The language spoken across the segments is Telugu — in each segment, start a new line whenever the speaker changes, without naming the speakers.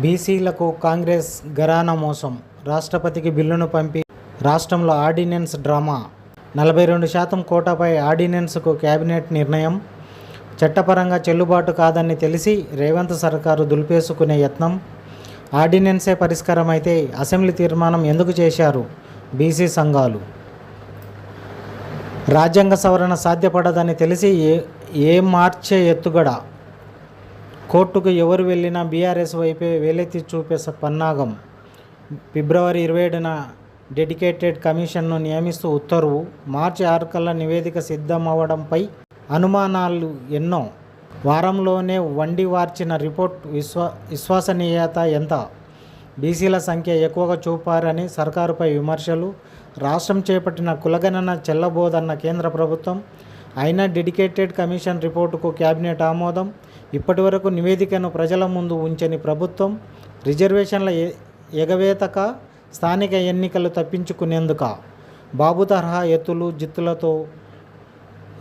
బీసీలకు కాంగ్రెస్ గరాన మోసం. రాష్ట్రపతికి బిల్లును పంపి రాష్ట్రంలో ఆర్డినెన్స్ డ్రామా. నలభై రెండు శాతం కోటాపై ఆర్డినెన్స్కు కేబినెట్ నిర్ణయం. చట్టపరంగా చెల్లుబాటు కాదని తెలిసి రేవంత్ సర్కారు దులిపేసుకునే యత్నం. ఆర్డినెన్సే పరిష్కారం అయితే అసెంబ్లీ తీర్మానం ఎందుకు చేశారు బీసీ సంఘాలు? రాజ్యాంగ సవరణ సాధ్యపడదని తెలిసి ఏ ఏ మార్చే ఎత్తుగడ? కోర్టుకు ఎవరు వెళ్ళినా బీఆర్ఎస్ వైపే వేలెత్తి చూపే పన్నాగం. ఫిబ్రవరి ఇరవై ఏడున డెడికేటెడ్ కమిషన్ను నియమిస్తూ ఉత్తర్వు మార్చి ఆరు కల్లా నివేదిక సిద్ధమవడంపై అనుమానాలు ఎన్నో. వారంలోనే వండి వార్చిన రిపోర్ట్ విశ్వ విశ్వసనీయత ఎంత? బీసీల సంఖ్య ఎక్కువగా చూపారని సర్కారుపై విమర్శలు. రాష్ట్రం చేపట్టిన కులగణన చెల్లబోదన్న కేంద్ర ప్రభుత్వం అయినా డెడికేటెడ్ కమిషన్ రిపోర్టుకు కేబినెట్ ఆమోదం ఇప్పటివరకు నివేదికను ప్రజల ముందు ఉంచని ప్రభుత్వం రిజర్వేషన్ల ఎగవేతక స్థానిక ఎన్నికలు తప్పించుకునేందుక బాబు తరహా ఎత్తులు జిత్తులతో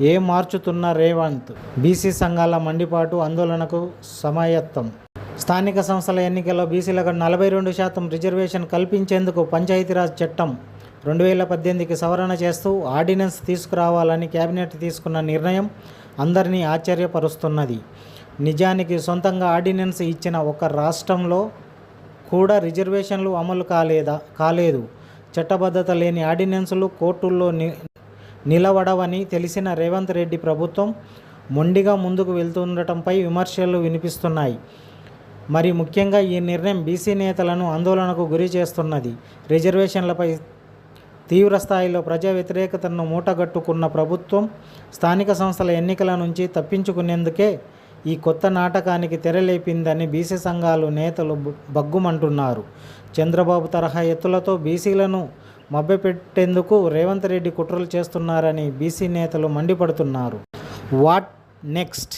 ఏ మార్చుతున్న రేవంత్? బీసీ సంఘాల మండిపాటు ఆందోళనకు సమాయత్తం. స్థానిక సంస్థల ఎన్నికల్లో బీసీలకు నలభై రెండు శాతం రిజర్వేషన్ కల్పించేందుకు పంచాయతీరాజ్ చట్టం రెండు వేల పద్దెనిమిదికి సవరణ చేస్తూ ఆర్డినెన్స్ తీసుకురావాలని కేబినెట్ తీసుకున్న నిర్ణయం అందరినీ ఆశ్చర్యపరుస్తున్నది. నిజానికి సొంతంగా ఆర్డినెన్స్ ఇచ్చిన ఒక రాష్ట్రంలో కూడా రిజర్వేషన్లు అమలు కాలేదా కాలేదు. చట్టబద్ధత లేని ఆర్డినెన్సులు కోర్టుల్లో ని నిలవడవని తెలిసిన రేవంత్ రెడ్డి ప్రభుత్వం మొండిగా ముందుకు వెళ్తుండటంపై విమర్శలు వినిపిస్తున్నాయి. మరి ముఖ్యంగా ఈ నిర్ణయం బీసీ నేతలను ఆందోళనకు గురి చేస్తున్నది. రిజర్వేషన్లపై తీవ్రస్థాయిలో ప్రజా వ్యతిరేకతను మూటగట్టుకున్న ప్రభుత్వం స్థానిక సంస్థల ఎన్నికల నుంచి తప్పించుకునేందుకే ఈ కొత్త నాటకానికి తెరలేపిందని బీసీ సంఘాలు నేతలు బగ్గుమంటున్నారు. చంద్రబాబు తరహా ఎత్తులతో బీసీలను మభ్యపెట్టేందుకు రేవంత్ రెడ్డి కుట్రలు చేస్తున్నారని బీసీ నేతలు మండిపడుతున్నారు. What next?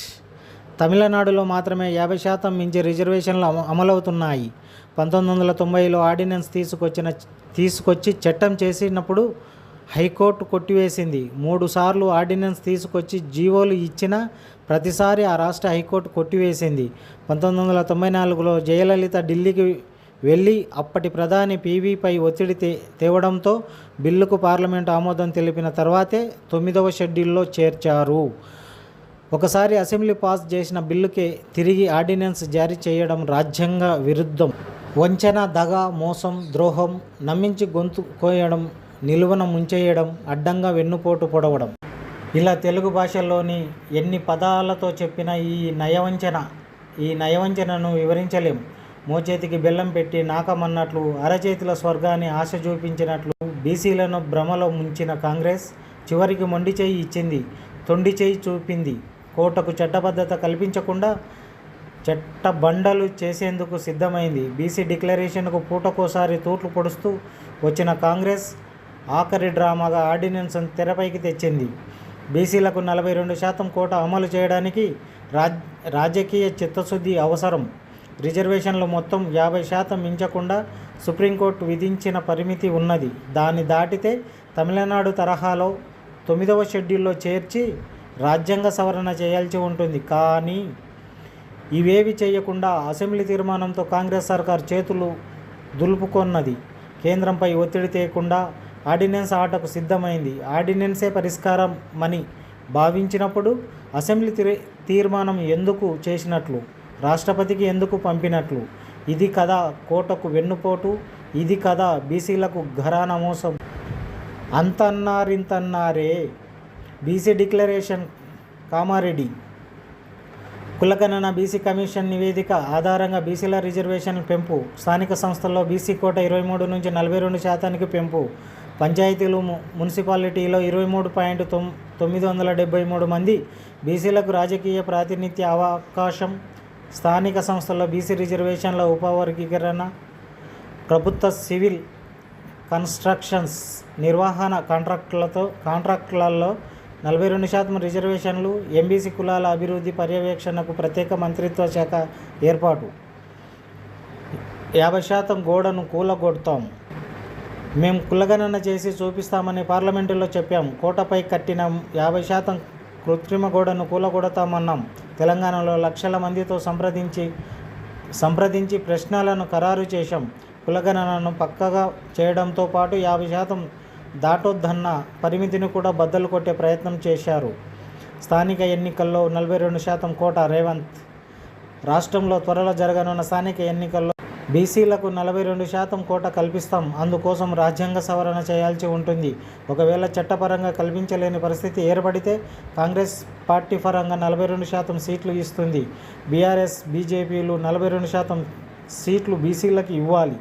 తమిళనాడులో మాత్రమే యాభై శాతం మించి రిజర్వేషన్లు అమ- అమలవుతున్నాయి. పంతొమ్మిది వందల తొంభైలో ఆర్డినెన్స్ తీసుకొచ్చిన తీసుకొచ్చి చట్టం చేసినప్పుడు హైకోర్టు కొట్టివేసింది. మూడు సార్లు ఆర్డినెన్స్ తీసుకొచ్చి జీవోలు ఇచ్చిన ప్రతిసారి ఆ రాష్ట్ర హైకోర్టు కొట్టివేసింది. పంతొమ్మిది వందల తొంభై నాలుగులో జయలలిత ఢిల్లీకి వెళ్ళి అప్పటి ప్రధాని పీవీపై ఒత్తిడి తే తేవడంతో బిల్లుకు పార్లమెంటు ఆమోదం తెలిపిన తర్వాతే తొమ్మిదవ షెడ్యూల్లో చేర్చారు. ఒకసారి అసెంబ్లీ పాస్ చేసిన బిల్లుకే తిరిగి ఆర్డినెన్స్ జారీ చేయడం రాజ్యాంగ విరుద్ధం. వంచన దగ మోసం ద్రోహం నమ్మించి గొంతు కోయడం నిలువన ముంచేయడం అడ్డంగా వెన్నుపోటు పొడవడం. ఇలా తెలుగు భాషలోని ఎన్ని పదాలతో చెప్పిన ఈ నయవంచన ఈ నయవంచనను వివరించలేం. మోచేతికి బెల్లం పెట్టి నాకమన్నట్లు అరచేతుల స్వర్గాన్ని ఆశ చూపించినట్లు బీసీలను భ్రమలో ముంచిన కాంగ్రెస్ చివరికి మొండి చేయి ఇచ్చింది తొండి చేయి చూపింది. కోటకు చట్టబద్ధత కల్పించకుండా చట్టబండలు చేసేందుకు సిద్ధమైంది. బీసీ డిక్లరేషన్కు పూటకోసారి తూట్లు పొడుస్తూ వచ్చిన కాంగ్రెస్ ఆఖరి డ్రామాగా ఆర్డినెన్స్ తెరపైకి తెచ్చింది. బీసీలకు నలభై రెండు శాతం కోట అమలు చేయడానికి రాజ్ రాజకీయ చిత్తశుద్ధి అవసరం. రిజర్వేషన్లు మొత్తం యాభై శాతం మించకుండా సుప్రీంకోర్టు విధించిన పరిమితి ఉన్నది. దాన్ని దాటితే తమిళనాడు తరహాలో తొమ్మిదవ షెడ్యూల్లో చేర్చి రాజ్యాంగ సవరణ చేయాల్సి ఉంటుంది. కానీ ఇవేవి చేయకుండా అసెంబ్లీ తీర్మానంతో కాంగ్రెస్ సర్కార్ చేతులు దులుపుకొన్నది. కేంద్రంపై ఒత్తిడి తేయకుండా ఆర్డినెన్స్ ఆటకు సిద్ధమైంది. ఆర్డినెన్సే పరిష్కారం అని భావించినప్పుడు అసెంబ్లీ తీర్- తీర్మానం ఎందుకు చేసినట్లు? రాష్ట్రపతికి ఎందుకు పంపినట్లు? ఇది కదా కోటకు వెన్నుపోటు ఇది కదా బీసీలకు ఘరాన మోసం. అంతన్నారింతన్నారే బీసీ డిక్లరేషన్ కామారెడ్డి. కులగణన బీసీ కమిషన్ నివేదిక ఆధారంగా బీసీల రిజర్వేషన్ పెంపు స్థానిక సంస్థల్లో బీసీ కోట ఇరవై మూడు నుంచి నలభై రెండు శాతానికి పెంపు పంచాయతీలు మున్సిపాలిటీలో ఇరవై మూడు పాయింట్ తొమ్ తొమ్మిది వందల డెబ్బై మూడు మంది బీసీలకు రాజకీయ ప్రాతినిధ్య అవకాశం స్థానిక సంస్థల్లో బీసీ రిజర్వేషన్ల ఉపవర్గీకరణ ప్రభుత్వ సివిల్ కన్స్ట్రక్షన్స్ నిర్వహణ కాంట్రాక్టులతో కాంట్రాక్టులలో నలభై రెండు శాతం రిజర్వేషన్లు ఎంబీసీ కులాల అభివృద్ధి పర్యవేక్షణకు ప్రత్యేక మంత్రిత్వ శాఖ ఏర్పాటు. యాభై శాతం గోడను కూలగొడతాం. మేము కులగణన చేసి చూపిస్తామని పార్లమెంటులో చెప్పాం. కోటపై కట్టిన యాభై శాతం కృత్రిమ గోడను కూలగొడతామన్నాం. తెలంగాణలో లక్షల మందితో సంప్రదించి సంప్రదించి ప్రశ్నలను ఖరారు చేశాం. కులగణనను పక్కగా చేయడంతో పాటు యాభై శాతం దాటొద్దన్న పరిమితిని కూడా బద్దలు కొట్టే ప్రయత్నం చేశారు. స్థానిక ఎన్నికల్లో నలభై రెండు శాతం కోట రేవంత్. రాష్ట్రంలో త్వరలో జరగనున్న స్థానిక ఎన్నికల్లో బీసీలకు నలభై రెండు శాతం కోట కల్పిస్తాం. అందుకోసం రాజ్యాంగ సవరణ చేయాల్సి ఉంటుంది. ఒకవేళ చట్టపరంగా కల్పించలేని పరిస్థితి ఏర్పడితే కాంగ్రెస్ పార్టీ పరంగా నలభై రెండు శాతం సీట్లు ఇస్తుంది. బీఆర్ఎస్ బీజేపీలు నలభై రెండు శాతం సీట్లు బీసీలకు ఇవ్వాలి.